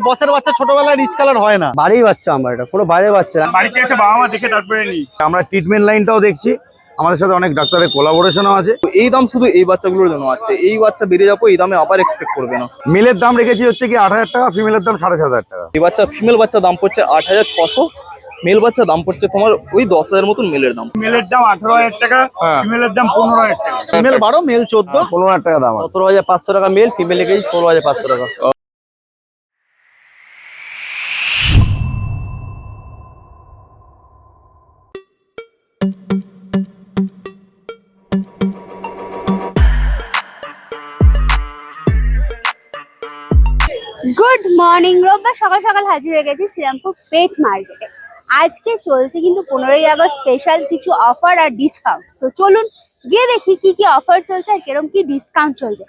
বসের বাচ্চা ছোটবেলায় রিচ কালার হয় না। বাড়ির বাচ্চা আমার এটা পুরো বাইরের বাচ্চা। বাড়িতে এসে বাবা মা দেখে তারপরে নি। আমরা ট্রিটমেন্ট লাইনটাও দেখছি। আমাদের সাথে অনেক ডাক্তারের কোলাবোরেশনও আছে। এই দাম শুধু এই বাচ্চাগুলোর জন্য আছে। এই বাচ্চা বেড়ে যাব এই দামে আবার এক্সপেক্ট করবে না। মেলের দাম রেখেছি হচ্ছে কি আট হাজার টাকা ফিমেলের দাম সাড়ে সাত হাজার টাকা। এই বাচ্চা ফিমেল বাচ্চা দাম পড়ছে আট হাজার ছশো মেল বাচ্চা দাম পড়ছে তোমার ওই দশ হাজার মতন মেলের দাম। মেলের দাম আঠারো হাজার টাকা ফিমেলের দাম পনেরো হাজার টাকা। ফিমেল বারো মেল চোদ্দ? পনেরো হাজার টাকা দাম সতেরো হাজার পাঁচশো টাকা মেল ফিমেল রেখেছি ষোলো হাজার পাঁচশো টাকা। মর্নিং রোববার সকাল সকাল হাজির হয়ে গেছি শ্রীরামপুর পেট মার্কেটে আজকে চলছে কিন্তু পনেরোই আগস্ট স্পেশাল কিছু অফার আর ডিসকাউন্ট তো চলুন গিয়ে দেখি কি কি অফার চলছে আর কীরকম কি ডিসকাউন্ট চলছে।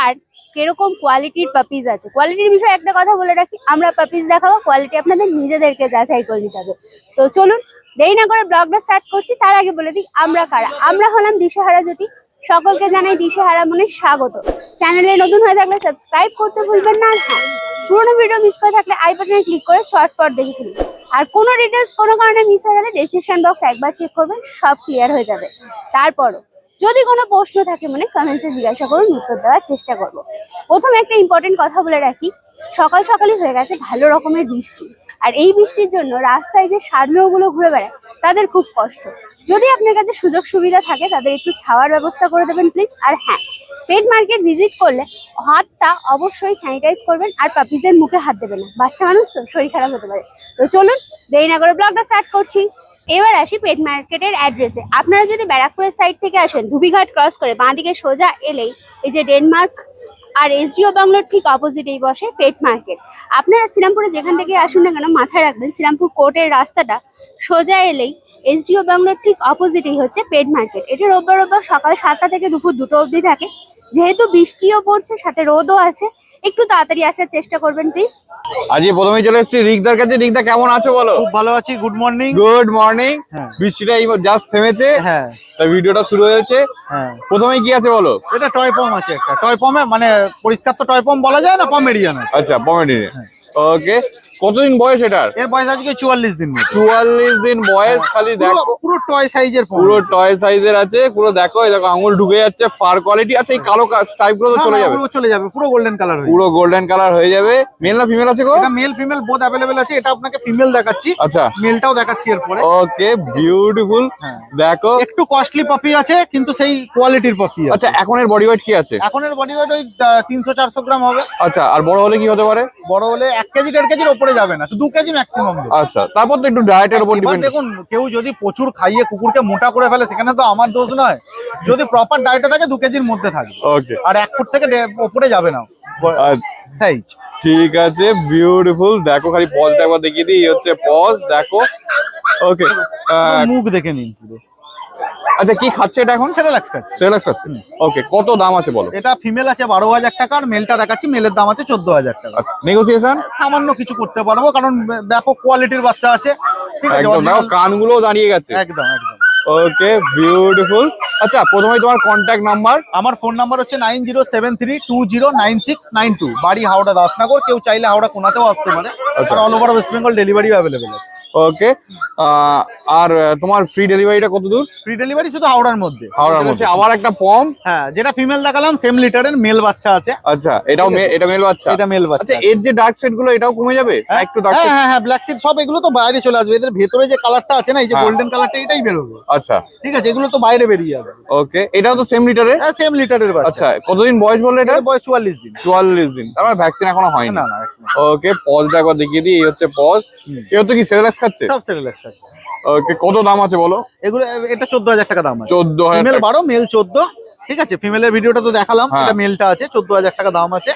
আর কীরকম কোয়ালিটির পাপিজ আছে। কোয়ালিটির বিষয়ে একটা কথা বলে রাখি, আমরা পাপিজ দেখাবো কোয়ালিটি আপনাদের নিজেদেরকে যাচাই করে নিতে হবে। তো চলুন দেরি না করে ব্লগটা স্টার্ট করছি, তার আগে বলে দিই, আমরা কারা? আমরা হলাম দিশেহারা জ্যোতি সকলকে জানাই দিশেহারা মনে স্বাগত। চ্যানেলে নতুন হয়ে থাকলে সাবস্ক্রাইব করতে ভুলবেন না। পুরোনো ভিডিও মিস করে থাকলে আই বাটনে ক্লিক করে শর্টপট দেখে ফেলুন আর কোনো ডিটেলস কোনো কারণে মিস হয়ে গেলে ডেসক্রিপশন বক্স একবার চেক করবেন, সব ক্লিয়ার হয়ে যাবে। তারপরও, যদি কোনো প্রশ্ন থাকে মানে কমেন্টসে জিজ্ঞাসা করুন, উত্তর দেওয়ার চেষ্টা করব। প্রথমে একটা ইম্পর্টেন্ট কথা বলে রাখি, সকাল সকালই হয়ে গেছে ভালো রকমের বৃষ্টি। আর এই বৃষ্টির জন্য রাস্তায় যে সারমেয়গুলো ঘুরে বেড়ায়, তাদের খুব কষ্ট। যদি আপনার কাছে সুযোগ সুবিধা থাকে, তাদের একটু ছাওয়ার ব্যবস্থা করে দেবেন প্লিজ আর হ্যাঁ পেট মার্কেট ভিজিট করলে হাতটা অবশ্যই স্যানিটাইজ করবেন আর পাপিজের মুখে হাত দেবেন না। বাচ্চা মানুষ তো শরীর খারাপ হতে পারে। তো চলুন দেরি না করে ব্লগটা স্টার্ট করছি। এবার আসি পেট মার্কেটের অ্যাড্রেসে আপনারা যদি ব্যারাকপুরের সাইড থেকে আসেন, ধুবিঘাট ক্রস করে বাঁদিকে সোজা এলেই এই যে ডেনমার্ক আর এসডিও বাংলার ঠিক অপোজিটেই বসে পেট মার্কেট আপনারা শ্রীরামপুরে যেখান থেকে আসুন না কেন, মাথায় রাখবেন, শ্রীরামপুর কোর্টের রাস্তাটা সোজা এলেই এসডিও বাংলার ঠিক অপোজিটেই হচ্ছে পেট মার্কেট এটা রোববার রোববার সকাল সাতটা থেকে দুপুর দুটো অবধি থাকে। যেহেতু বৃষ্টিও পড়ছে, সাথে রোদও আছে একটু তাড়াতাড়ি আসার চেষ্টা করবেন প্লিজ আজকে প্রথমে চলে এসেছি। রিকদার কাছে। রিকদা কেমন আছে বলো? খুব ভালো আছি। গুড মর্নিং গুড মর্নিং হ্যাঁ। বৃষ্টিটা এই জাস্ট থেমেছে। হ্যাঁ। তা ভিডিওটা শুরু হয়েছে। হ্যাঁ। প্রথমে কি আছে বলো? এটা টয় পম আছে একটা। টয় পমে মানে পরিষ্কার তো টয় পম বলা যায় না? পমেরিয়ান আচ্ছা পমেডিনে হ্যাঁ। ওকে কতদিন বয়স এটার? এর বয়স আজকে চুয়াল্লিশ দিন চুয়াল্লিশ দিন বয়স খালি দেখো। পুরো- টয় সাইজের পম পুরো টয় সাইজের আছে পুরো দেখো এই দেখো আঙুল ঢুকে যাচ্ছে ফার কোয়ালিটি আছে এই কালো স্টাইপগুলো তো চলে যাবে। পুরো চলে যাবে পুরো গোল্ডেন কালার হয়ে পুরো গোল্ডেন কালার হয়ে যাবে। মেল না ফিমেল আছে গো? এটা মেল ফিমেল বোথ অ্যাভেলেবেল আছে। এটা আপনাকে ফিমেল দেখাচ্ছি। আচ্ছা। মেলটাও দেখাচ্ছি এরপরে। ওকে বিউটিফুল হ্যাঁ। দেখো। একটু কস্টলি পপি আছে কিন্তু সেই কোয়ালিটির পপি আচ্ছা এখন এর বডি ওয়েট কি আছে? এখন এর বডি ওয়েট ওই তিনশো চারশো গ্রাম হবে। আচ্ছা আর বড় হলে কি হতে পারে? বড় হলে এক কেজি দেড় কেজির ওপরে যাবে না। তো দু কেজি ম্যাক্সিমাম আচ্ছা তারপর তো একটু ডায়েটের উপর ডিপেন্ড দেখুন কেউ যদি প্রচুর খাইয়ে কুকুরকে মোটা করে ফেলে সেখানে তো আমার দোষ নয়। যদি প্রপার ডায়েটে থাকে দু কেজির মধ্যে থাকবে। ওকে আর এক ফুট থেকে ওপরে যাবে না। আচ্ছা। সাইজ ঠিক আছে বিউটিফুল দেখো খালি পজটা একবার দেখিয়ে দিই হচ্ছে পজ দেখো। ওকে মুখ দেখে নিন পুরো। আচ্ছা কি খাচ্ছে এটা এখন? সেরেলাক্স খাচ্ছে। সেলাক্স খাচ্ছে। ওকে কত দাম আছে বলো? এটা ফিমেল আছে বারো হাজার টাকা আর মেলটা দেখাচ্ছি মেলের দাম আছে চোদ্দ হাজার টাকা। আচ্ছা নেগোসিয়েশন সামান্য কিছু করতে পারব কারণ ব্যাপক কোয়ালিটির বাচ্চা আছে। ঠিক আছে কানগুলো দাঁড়িয়ে গেছে। একদম একদম। ওকে বিউটিফুল আচ্ছা প্রথমে তোমার কন্ট্যাক্ট নাম্বার আমার ফোন নাম্বার হচ্ছে nine zero seven three two zero nine six nine two বাড়ি হাওড়া দাসনগর কেউ চাইলে হাওড়া কোনাতেও আসতে পারে। আচ্ছা। আর অল ওভার ওয়েস্ট বেঙ্গল ডেলিভারিও অ্যাভেলেবেল আছে। ওকে আর তোমার ফ্রি ডেলিভারিটা কত দূর? ফ্রি ডেলিভারি শুধু হাওড়ার মধ্যে। হাওড়ার মধ্যে। আবার একটা পম হ্যাঁ যেটা ফিমেল দেখালাম সেম লিটারের মেল বাচ্চা আছে। আচ্ছা এটাও এটা মেল বাচ্চা? এটা মেল আচ্ছা বাচ্চা এর যে ডার্ক সেটগুলো এটাও কমে যাবে? না একটু ডার্ক হ্যাঁ হ্যাঁ হ্যাঁ ব্ল্যাক সিট সব এগুলো তো বাইরে চলে আসবে। এদের ভেতরে যে কালারটা আছে না এই যে হ্যাঁ। গোল্ডেন কালারটা এটাই বেরোবে। আচ্ছা। ঠিক আছে এগুলো তো বাইরে বেরিয়ে যাবে। ওকে এটাও তো সেম লিটারে হ্যাঁ সেম লিটারের বাচ্চা। আচ্ছা কতদিন বয়স বললে এটা? বয়স চুয়াল্লিশ দিন। চুয়াল্লিশ দিন। তার মানে ভ্যাকসিন এখনও হয়নি। না না ওকে পজটা একবার দেখিয়ে দিই এই হচ্ছে পজ এ হচ্ছে কি সেরেলাক্স খাচ্ছে? সব সেরেলাক্স আছে ওকে কত দাম আছে বলো? এগুলো এটা চোদ্দ হাজার টাকা দাম আছে। চোদ্দ হাজার ফিমেল টাকা। বারো মেল চোদ্দ ঠিক আছে? ফিমেলের ভিডিওটা তো দেখালাম হ্যাঁ। এটা মেলটা আছে চোদ্দ হাজার টাকা দাম আছে।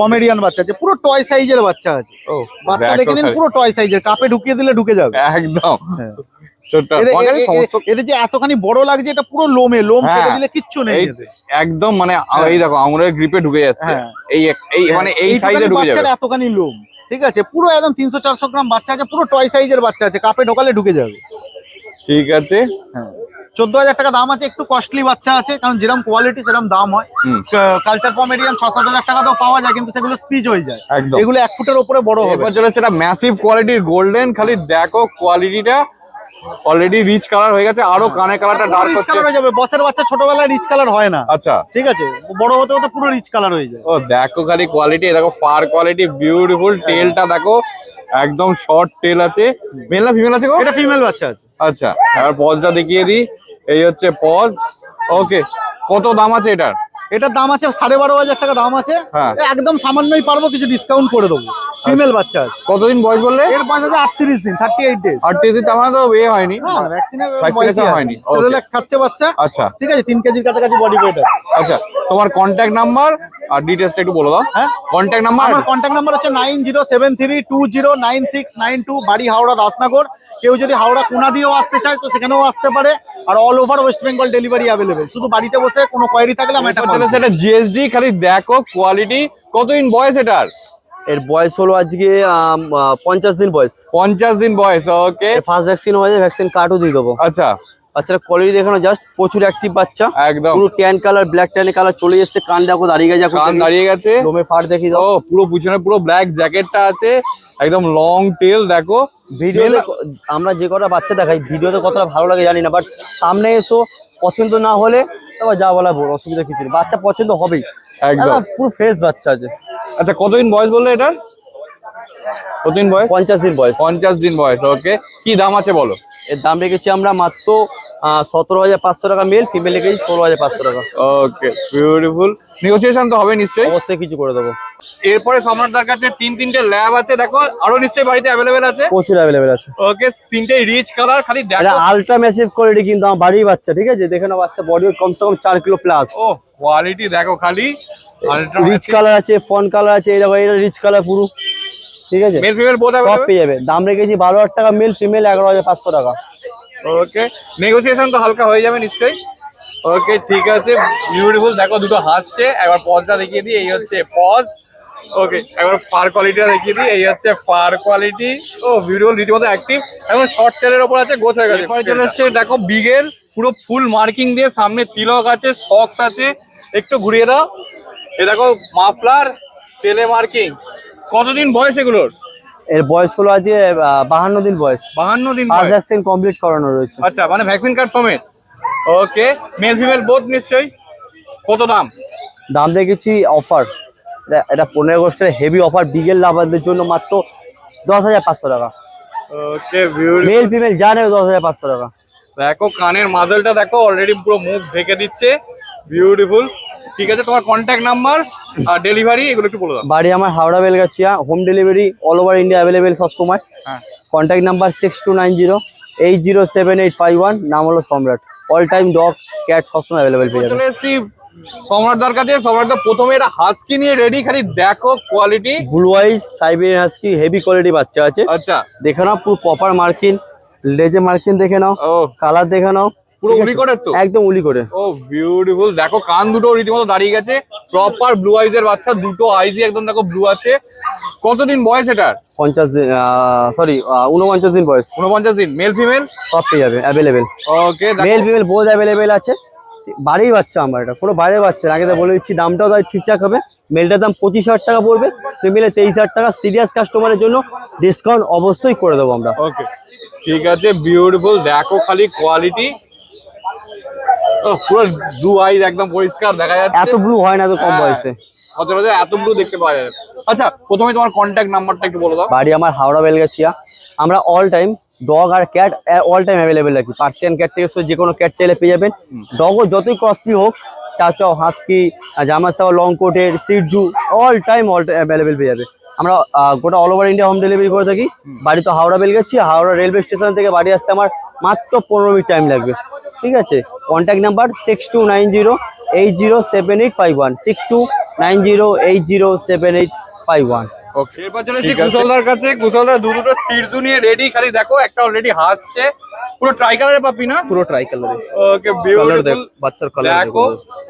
কমেডিয়ান বাচ্চা আছে পুরো টয় সাইজের বাচ্চা আছে। ও, বাচ্চা দেখে নিন পুরো টয় সাইজের কাপে ঢুকিয়ে দিলে ঢুকে যাবে। একদম। হ্যাঁ। এদের যে এতখানি বড় লাগছে এটা পুরো লোমে লোম হ্যাঁ। দিলে কিচ্ছু নেই একদম মানে এই দেখো আঙুলের গ্রিপে ঢুকে যাচ্ছে। হ্যাঁ। এই এই মানে এই সাইজে ঢুকে যাবে। এতখানি লোম। ঠিক আছে? পুরো একদম তিনশো চারশো গ্রাম বাচ্চা আছে পুরো টয় সাইজের বাচ্চা আছে কাপে ঢোকালে ঢুকে যাবে। ঠিক আছে। হ্যাঁ। চোদ্দ হাজার টাকা দাম আছে একটু কস্টলি বাচ্চা আছে কারণ যেরকম কোয়ালিটি সেরকম দাম হয়। কালচার পমেডিয়ান ছ সাত হাজার টাকাতেও পাওয়া যায় কিন্তু সেগুলো স্পিচ হয়ে যায়। এগুলো এক ফুটের উপরে বড় হবে। সেটা ম্যাসিভ কোয়ালিটির গোল্ডেন খালি দেখো কোয়ালিটিটা অলরেডি রিচ কালার হয়ে গেছে আরও কানের কালারটা ডার্ক হচ্ছে। কালার হয়ে যাবে। বসের বাচ্চা ছোটবেলায় রিচ কালার হয় না। আচ্ছা। ঠিক আছে? বড় হতে হতে পুরো রিচ কালার হয়ে যায়। ও দেখো খালি কোয়ালিটি দেখো ফার কোয়ালিটি বিউটিফুল টেলটা দেখো একদম শর্ট টেল আছে। মেল না ফিমেল আছে গো? এটা ফিমেল বাচ্চা আছে। আচ্ছা এবার পজটা দেখিয়ে দিই। এই হচ্ছে পজ ওকে কত দাম আছে এটার? এটার দাম আছে সাড়ে বারো হাজার টাকা দাম আছে। হ্যাঁ। একদম সামান্যই পারব কিছু ডিসকাউন্ট করে দেবো। ফিমেল বাচ্চা আছে। কতদিন বয়স বললে? এর বয়স আছে আটত্রিশ দিন থার্টি এইট ডেজ আর টিসি আমার তো এ হয়নি। Vaccination হয়নি, okay. রিল্যাক্স খাচ্ছে বাচ্চা। আচ্ছা। ঠিক আছে তিন কেজির কাছাকাছি বডি ওয়েট আছে। আচ্ছা তোমার কন্ট্যাক্ট নাম্বার আর ডিটেলসটা একটু বলে দাও। হ্যাঁ? কন্ট্যাক্ট নাম্বার আমার কন্ট্যাক্ট নাম্বার হচ্ছে nine zero seven three two zero nine six nine two বাড়ি হাওড়া দাসনগর। কেউ যদি হাওড়া কোনা দিয়েও আসতে চায় তো সেখানেও আসতে পারে। আর all over West Bengal delivery available শুধু বাড়িতে বসে কোনো কোয়ারি থাকলে আমি এটা সেটা জিএসডি খালি দেখো কোয়ালিটি কতদিন বয়স এটার? এর বয়স হলো আজকে পঞ্চাশ দিন বয়স। পঞ্চাশ দিন বয়স ওকে ফার্স্ট ভ্যাকসিন হয়েছে ভ্যাকসিন কার্ডও দিয়ে দেবো। আচ্ছা। বাচ্চারা কোয়ালিটি দেখানো জাস্ট প্রচুর অ্যাক্টিভ বাচ্চা। একদম। পুরো tan colour black tan colour চলে এসছে কান দেখো দাঁড়িয়ে গেছে কান দাঁড়িয়ে গেছে। লোমে ফাট দেখি দাও। পুরো পিছনে পুরো ব্ল্যাক জ্যাকেটটা আছে একদম লং টেল দেখো। ভিডিওতে আমরা যে কটা বাচ্চা দেখাই ভিডিওতে কতটা ভালো লাগে জানি না বাট সামনে এসো পছন্দ না হলে তারপর যা বলা বল অসুবিধা কিছু নেই। বাচ্চা পছন্দ হবেই। একদম। একদম পুরো ফ্রেশ বাচ্চা আছে। আচ্ছা কতদিন বয়স বললে এটার কতদিন বয়স? পঞ্চাশ দিন বয়স। পঞ্চাশ দিন বয়স ওকে কি দাম আছে বলো? এর দাম রেখেছি আমরা মাত্র সতেরো হাজার পাঁচশো টাকা মেল ফিমেল রেখেছি ষোলো হাজার পাঁচশো টাকা। ওকে বিউটিফুল নেগোসিয়েশন তো হবে নিশ্চয়ই। অবশ্যই কিছু করে দেবো। এরপরে সম্রাটদার কাছে তিন তিনটে ল্যাব আছে দেখো আরও নিশ্চয়ই বাড়িতে অ্যাভেলেবেল আছে? প্রচুর অ্যাভেলেবেল আছে। ওকে তিনটে রিচ কালার খালি দেখো। আলট্রা ম্যাসিভ কোয়ালিটি কিন্তু আমার বাড়ির বাচ্চা ঠিক আছে? দেখে নাও বাচ্চা বডি কমসে কম চার কিলো প্লাস ও কোয়ালিটি দেখো খালি। রিচ কালার আছে ফন কালার আছে এই দেখো এটা রিচ কালার পুরো। ঠিক আছে? মেল ফিমেল সব পেয়ে যাবে। দাম রেখেছি বারো হাজার টাকা মেল ফিমেল এগারো হাজার পাঁচশো টাকা। ওকে নেগোসিয়েশন তো হালকা হয়ে যাবে নিশ্চয়ই। ওকে ঠিক আছে। বিউটিফুল দেখো, দুটো হাসছে। একবার পজটা দেখিয়ে দিই, এই হচ্ছে পজ ওকে একবার ফার কোয়ালিটিটা দেখিয়ে দিই, এই হচ্ছে ফার কোয়ালিটি ও বিউটিফুল রীতিমতো অ্যাক্টিভ এখন শর্ট টেলের ওপর আছে, গোছ হয়ে গেছে। চলে এসছে, দেখো বিগেল পুরো ফুল মার্কিং দিয়ে সামনে তিলক আছে সক্স আছে। একটু ঘুরিয়ে দাও। এ দেখো মাফলার তেলে মার্কিং কতদিন বয়স এগুলোর? এর বয়স হলো আহ, বাহান্ন দিন বয়স। বাহান্ন দিন পাঁচ ভ্যাকসিন কমপ্লিট করানো রয়েছে। আচ্ছা মানে ভ্যাকসিন কার্ড সমেত। ওকে মেল ফিমেল বোথ নিশ্চয়ই? কত দাম? দাম রেখেছি অফার এটা পনেরো আগস্টের হেভি অফার বিগেল লাভারদের জন্য মাত্র দশ হাজার পাঁচশো টাকা। ওকে মেল ফিমেল যা নেবে দশ হাজার পাঁচশো টাকা। দেখো কানের মাজলটা দেখো অলরেডি পুরো মুখ ঢেকে দিচ্ছে। বিউটিফুল ঠিক আছে তোমার কন্ট্যাক্ট নাম্বার আর ডেলিভারি এগুলো একটু বলে দাও। বাড়ি আমার Howrah Belgachia home delivery all over India available সবসময়। হ্যাঁ। Contact number six two nine zero eight zero seven eight five one নাম হলো Samrat. All time dog cat সবসময় অ্যাভেলেবেল পেয়ে যাবে। সম্রাটদার কাছে। সম্রাটদা প্রথমে এটা হাস্কি নিয়ে রেডি খালি দেখো quality blue eyes Siberian husky heavy quality বাচ্চা আছে। আচ্ছা। দেখে নাও পুরো প্রপার মার্কিন লেজে মার্কিন দেখে নাও ও। কালার দেখে নাও। পুরো উলি করে তো? একদম উলি করে। ও বিউটিফুল দেখো কান দুটো রীতিমতো দাঁড়িয়ে গেছে। প্রপার ব্লু আইজের বাচ্চা দুটো আইজি একদম দেখো ব্লু আছে। কতদিন বয়স এটার? পঞ্চাশ দিন সরি উনপঞ্চাশ দিন বয়স। উনপঞ্চাশ দিন। মেল ফিমেল সব পেয়ে যাবে available okay male female both available আছে। বাড়ির বাচ্চা আমার এটা কোনো বাইরের বাচ্চা। আগে তো বলে দিচ্ছি দামটাও তাই ঠিকঠাক হবে। মেলটার দাম পঁচিশ হাজার টাকা পড়বে। ফিমেলে তেইশ হাজার টাকা। সিরিয়াস কাস্টমারের জন্য ডিসকাউন্ট অবশ্যই করে দেবো আমরা। ওকে ঠিক আছে বিউটিফুল দেখো খালি কোয়ালিটি পুরো ব্লু আইজ একদম পরিষ্কার দেখা যাচ্ছে। এত ব্লু হয় না এত কম হ্যাঁ। বয়সে। সচরাচর এত ব্লু দেখতে পাওয়া যায়। আচ্ছা প্রথমে তোমার কন্ট্যাক্ট নাম্বারটা একটু বলে দাও। বাড়ি আমার হাওড়া বেলগাছিয়া। আমরা অল টাইম ডগ আর ক্যাট অল টাইম অ্যাভেলেবেল রাখি। পার্সিয়ান ক্যাট থেকে যে কোনো ক্যাট চাইলে পেয়ে যাবেন। ডগও যতই কস্টলি হোক চাচাও হাস্কি জামাসাও লং কোটের shih tzu all time all time available পেয়ে যাবে। আমরা গোটা all over India home delivery করে থাকি। বাড়ি তো হাওড়া বেলগাছি হাওড়া রেলওয়ে স্টেশন থেকে বাড়ি আসতে আমার মাত্র পনেরো মিনিট টাইম লাগবে। ঠিক আছে? Contact number six two nine zero eight zero seven eight five one six two nine zero eight zero seven eight five one okay এরপর চলে এসেছি কুশলদার কাছে। কুশলদার দু দুটো সিটজু নিয়ে রেডি খালি দেখো একটা অলরেডি হাসছে। পুরো ট্রাই কালারের পাপি না? পুরো ট্রাই কালারে ওকে বিউটিফুল বাচ্চার দেখো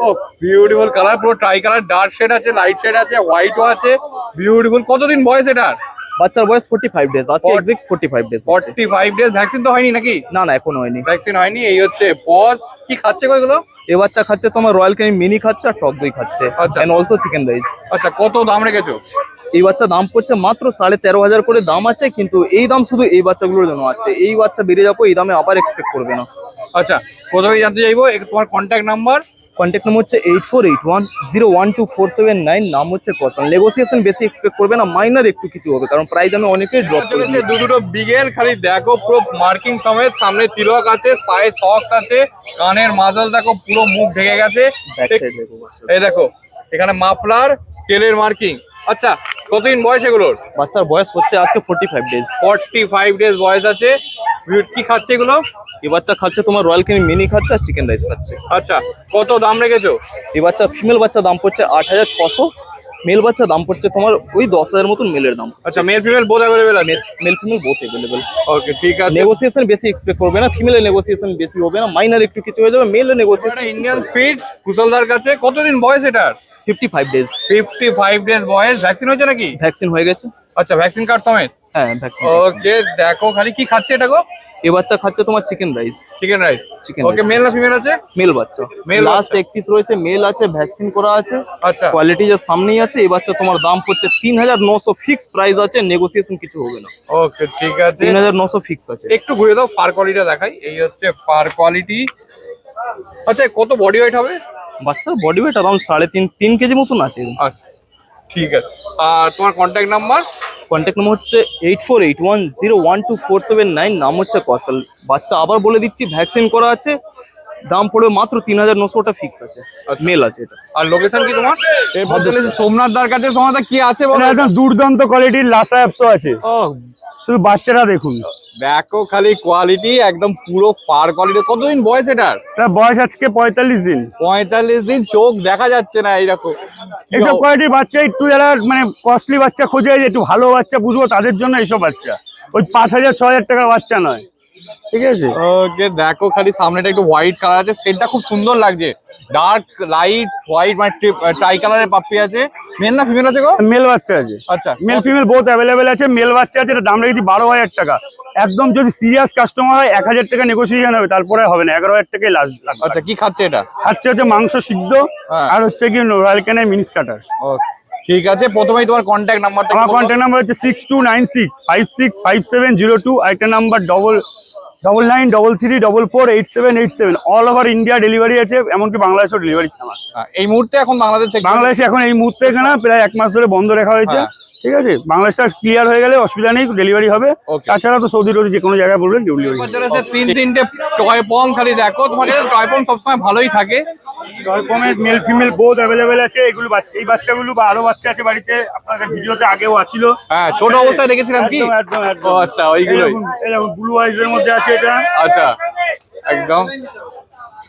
ও বিউটিফুল কালার পুরো ট্রাই কালার ডার্ক শেড আছে লাইট শেড আছে হোয়াইটও আছে বিউটিফুল কতদিন বয়স এটার? বাচ্চার বয়স ফোর্টি ফাইভ ডেজ আজকে exact forty five days forty five days vaccine তো হয়নি নাকি? না না এখনও হয়নি। ভ্যাকসিন হয়নি এই হচ্ছে পজ কি খাচ্ছে গো এগুলো? এ বাচ্চা খাচ্ছে তোমার রয়্যাল ক্যানি মিনি খাচ্ছে আর টক দই খাচ্ছে। এন্ড অলসো চিকেন রাইস আচ্ছা কত দাম রেখেছো? এই বাচ্চা দাম পড়ছে মাত্র সাড়ে তেরো হাজার করে দাম আছে কিন্তু এই দাম শুধু এই বাচ্চাগুলোর জন্য আছে। এই বাচ্চা বেড়ে যাব এই দামে আবার এক্সপেক্ট করবে না। আচ্ছা প্রথমেই জানতে চাইব? তোমার কন্ট্যাক্ট নাম্বার কন্ট্যাক্ট নাম্বার হচ্ছে eight four eight one zero one two four seven nine নাম হচ্ছে কসান নেগোসিয়েশন বেশি এক্সপেক্ট করবে না মাইনার একটু কিছু হবে কারণ প্রাইস আমি অনেকেই ড্রপ করে চলেছে দু দুটো বিগেল খালি দেখো পুরো মার্কিং সমেত সামনে তিলক আছে পায়ে সক্স আছে কানের মাজাল দেখো পুরো মুখ ঢেকে গেছে। এই দেখো এখানে মাফলার তেলের মার্কিং আচ্ছা কতদিন বয়স এগুলোর? বাচ্চার বয়স হচ্ছে আজকে forty five days forty five days বয়স আছে। কি খাচ্ছে এগুলো? এই বাচ্চা খাচ্ছে তোমার রয়্যাল ক্যানি মিনি খাচ্ছে আর চিকেন রাইস খাচ্ছে। আচ্ছা কত দাম রেখেছো? এই বাচ্চা ফিমেল বাচ্চা দাম পড়ছে আট হাজার ছশো। মেল বাচ্চা দাম পড়ছে তোমার ওই দশ হাজার মতন মেলের দাম। আচ্ছা মেল ফিমেল বোধ অ্যাভেলেবেল আছে? Male female both available okay ঠিক আছে। নেগোসিয়েশন বেশি এক্সপেক্ট করবে না ফিমেলের নেগোসিয়েশন বেশি হবে না মাইনার একটু কিছু হয়ে যাবে মেলের নেগোসিয়েশন ইন্ডিয়ান স্পিড কুশলদার কাছে কতদিন বয়স এটার? Fifty five days fifty five days বয়স। ভ্যাকসিন হয়েছে নাকি? ভ্যাকসিন হয়ে গেছে। আচ্ছা ভ্যাকসিন কার্ড সমেত? হ্যাঁ ভ্যাকসিন ওকে দেখো খালি কি খাচ্ছে এটা গো। এই বাচ্চা খাচ্ছে তোমার chicken rice chicken rice chicken okay male না ফিমেল আছে? মেল বাচ্চা। মেল লাস্ট বাচ্চা। এক পিস রয়েছে মেল আছে ভ্যাকসিন করা আছে। আচ্ছা। কোয়ালিটি যা সামনেই আছে এই বাচ্চা তোমার দাম পড়ছে হাজার নশো ফিক্স প্রাইস আছে নেগোসিয়েশন কিছু হবে না। ওকে ঠিক আছে। তিন হাজার নশো ফিক্স আছে। একটু ঘুরে দাও ফার কোয়ালিটিটা দেখাই। এই হচ্ছে ফার কোয়ালিটি আচ্ছা কত বডি ওয়েট হবে? বাচ্চার বডি ওয়েট সাড়ে তিন তিন কেজি মতন আছে। আচ্ছা। ঠিক আছে। আর তোমার কন্ট্যাক্ট নাম্বার কন্ট্যাক্ট নাম্বার হচ্ছে eight four eight one zero one two four seven nine নাম হচ্ছে কসাল। বাচ্চা আবার বলে দিচ্ছি ভ্যাকসিন করা আছে দাম পড়বে মাত্র তিন হাজার নশোটা ফিক্স আছে। আচ্ছা। মেল আছে এটা। আর লোকেশন কি তোমার? এরপর সোমনাথ দার কাছে সোমনাথ কি আছে একদম দুর্দান্ত কোয়ালিটির লাসা অ্যাপসও আছে। ও। শুধু বাচ্চারা দেখুন। দেখো খালি কোয়ালিটি একদম পুরো ফার কোয়ালিটি কতদিন বয়স এটার? এটা বয়স আজকে পঁয়তাল্লিশ দিন। পঁয়তাল্লিশ দিন চোখ দেখা যাচ্ছে না এইরকম। এইসব কোয়ালিটির বাচ্চা একটু যারা মানে কস্টলি বাচ্চা খোঁজে একটু ভালো বাচ্চা বুঝব তাদের জন্য এইসব বাচ্চা। ওই পাঁচ হাজার ছ হাজার টাকার বাচ্চা নয়। ঠিক আছে? ওকে দেখো খালি সামনেটা একটু হোয়াইট কালার আছে সেটটা খুব সুন্দর লাগছে। ডার্ক লাইট হোয়াইট মানে ট্রাই কালারের পাপ্পি আছে। মেল না ফিমেল আছে গো? মেল বাচ্চা আছে। আচ্ছা। মেল ফিমেল বোথ অ্যাভেলেবেল আছে। মেল বাচ্চা আছে এটা দাম রেখেছি বারো হাজার টাকা। একদম যদি সিরিয়াস কাস্টমার হয় এক হাজার টাকা নেগোসিয়েশন হবে তারপরে হবে না এগারো হাজার টাকাই লাস্ট আচ্ছা কি খাচ্ছে এটা? খাচ্ছে হচ্ছে মাংস সিদ্ধ হ্যাঁ। আর হচ্ছে কি রয়্যাল ক্যানের মিনি স্টার্টার ও ঠিক আছে প্রথমেই তোমার কন্ট্যাক্ট নাম্বারটা আমার কন্ট্যাক্ট নাম্বার হচ্ছে six two nine six five six five seven zero two আরেকটা number double double nine double three double four eight seven eight seven all over India delivery আছে এমনকি বাংলাদেশেও ডেলিভারি আমার এই মুহূর্তে এখন বাংলাদেশ বাংলাদেশে এখন এই মুহূর্তে এখানে প্রায় এক মাস ধরে বন্ধ রাখা হয়েছে। হ্যাঁ। ঠিক আছে? বাংলাদেশটা ক্লিয়ার হয়ে গেলে অসুবিধা নেই ডেলিভারি হবে। তাছাড়া তো সৌদি রোডে যে কোনো জায়গায় বলবেন ডেলিভারি তিন তিনটে টয় পম খালি দেখো তোমার কাছে টয় পম সবসময় ভালোই থাকে। রকমের মেল ফিমেল বোধ অ্যাভেলেবেল আছে। এগুলো বাচ্চা এই বাচ্চাগুলো বা আরও বাচ্চা আছে বাড়িতে আপনাদের ভিডিওতে আগেও আছিল। হ্যাঁ ছোট অবস্থায় দেখেছিলাম কি? আচ্ছা ওইগুলোই। ব্লু আইজ এর মধ্যে আছে এটা। আচ্ছা একদম।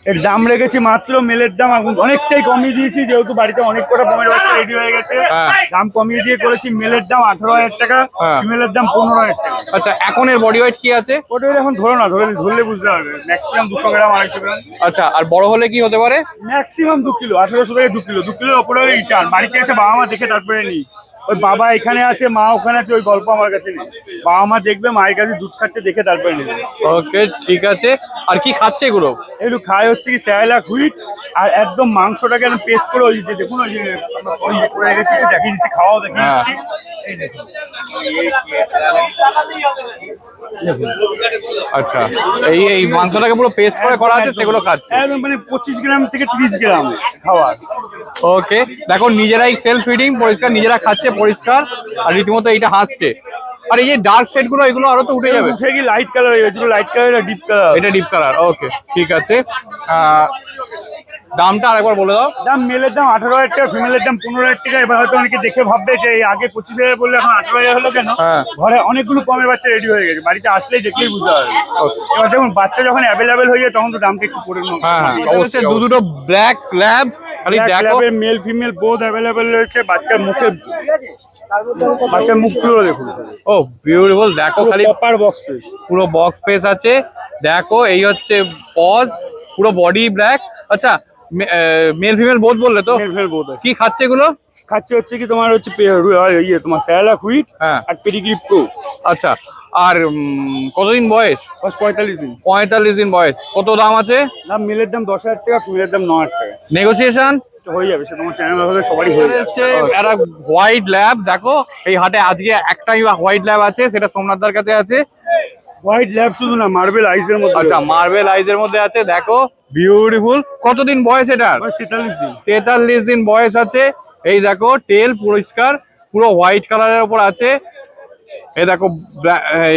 এর দাম রেখেছি মাত্র মেলের দাম এখন অনেকটাই কমিয়ে দিয়েছি যেহেতু বাড়িতে অনেক কটা পমের বাচ্চা রেডি হয়ে গেছে। হ্যাঁ। দাম কমিয়ে দিয়ে করেছি মেলের দাম আঠারো হাজার টাকা হ্যাঁ। ফিমেলের দাম পনেরো হাজার টাকা। আচ্ছা এখন এর বডি ওয়েট কি আছে? ওটা এখন ধরো না ধরে ধরলে বুঝতে পারবে। ম্যাক্সিমাম দুশো গ্রাম আড়াইশো গ্রাম। আচ্ছা আর বড় হলে কি হতে পারে? ম্যাক্সিমাম দু কিলো আঠারোশো থেকে দু কিলো দু কিলোর ওপরে রিটার্ন বাড়িতে এসে বাবা মা দেখে তারপরে নিই। ওই বাবা এখানে আছে মা ওখানে আছে ওই গল্প আমার কাছে নেই। বাবা মা দেখবে মায়ের কাছে দুধ খাচ্ছে দেখে তারপরে নেবে। ওকে ঠিক আছে। আর কি খাচ্ছে এগুলো? একটু খায় হচ্ছে কি স্যালাক হুইট আর একদম মাংসটাকে একদম পেস্ট করে ওই যে দেখুন ওই যে ওই করে রেখেছি দেখিয়ে দিচ্ছি খাওয়াও দেখিয়ে হ্যাঁ। দিচ্ছি। আচ্ছা এই এই মাংসটাকে পুরো পেস্ট করে করা আছে সেগুলো খাচ্ছে? একদম মানে পঁচিশ গ্রাম থেকে তিরিশ গ্রাম খাওয়া ওকে দেখো নিজেরাই সেলফ ফিডিং পরিষ্কার নিজেরা খাচ্ছে পরিষ্কার আর রীতিমতো এইটা হাসছে। আর এই যে ডার্ক শেডগুলো এগুলো আরও তো উঠে যাবে। উঠে কি লাইট কালার হয়ে যাবে? লাইট কালার ডিপ কালার এটা ডিপ কালার ওকে ঠিক আছে। আহ, দামটা আরেকবার বলে দাও। দাম মেলের দাম আঠারো হাজার টাকা ফিমেলের দাম পনেরো হাজার টাকা। এবার হয়তো অনেকে দেখে ভাববে যে এই আগে পঁচিশ হাজার বললে এখন আঠারো হাজার হলো কেন? হ্যাঁ। ঘরে অনেকগুলো কমের বাচ্চা রেডি হয়ে গেছে। বাড়িতে আসলেই দেখলেই বুঝতে হবে এবার দেখুন বাচ্চা যখন অ্যাভেলেবেল হয়ে যায় তখন তো দামটা একটু পড়ে হ্যাঁ হ্যাঁ অবশ্যই দু দুটো black lab male female both available রয়েছে। বাচ্চার মুখে বাচ্চার মুখগুলো দেখুন। ও বিউটিফুল দেখো খালি বক্স পুরো বক্স স্পেস আছে। দেখো এই হচ্ছে পজ পুরো বডি ব্ল্যাক আচ্ছা মেল ফিমেল বোধ বললে তো? মেল ফিমেল বোধ কি খাচ্ছে এগুলো? খাচ্ছে হচ্ছে কি তোমার হচ্ছে ইয়ে তোমার স্যালা হুইট হ্যাঁ। আর পেডিগ্রি প্রো আচ্ছা আর কতদিন বয়স? বাস পঁয়তাল্লিশ দিন। পঁয়তাল্লিশ দিন বয়স। কত দাম আছে? দাম মেলের দাম দশ হাজার টাকা ফিমেলের দাম ন হাজার টাকা। নেগোসিয়েশন তো হয়ে যাবে সে তোমার চ্যানেল সবারই হয়ে এসছে একটা হোয়াইট ল্যাব দেখো এই হাটে আজকে একটাই হোয়াইট ল্যাব আছে সেটা সোমনাথদার কাছে আছে। হোয়াইট ল্যাব শুধু না মার্বেল মধ্যে আচ্ছা মার্বেল আইজের মধ্যে আছে দেখো। বিউটিফুল কতদিন বয়স এটার? তেতাল্লিশ দিন। বয়স আছে। এই দেখো টেল পরিষ্কার পুরো হোয়াইট কালারের উপর আছে। এই দেখো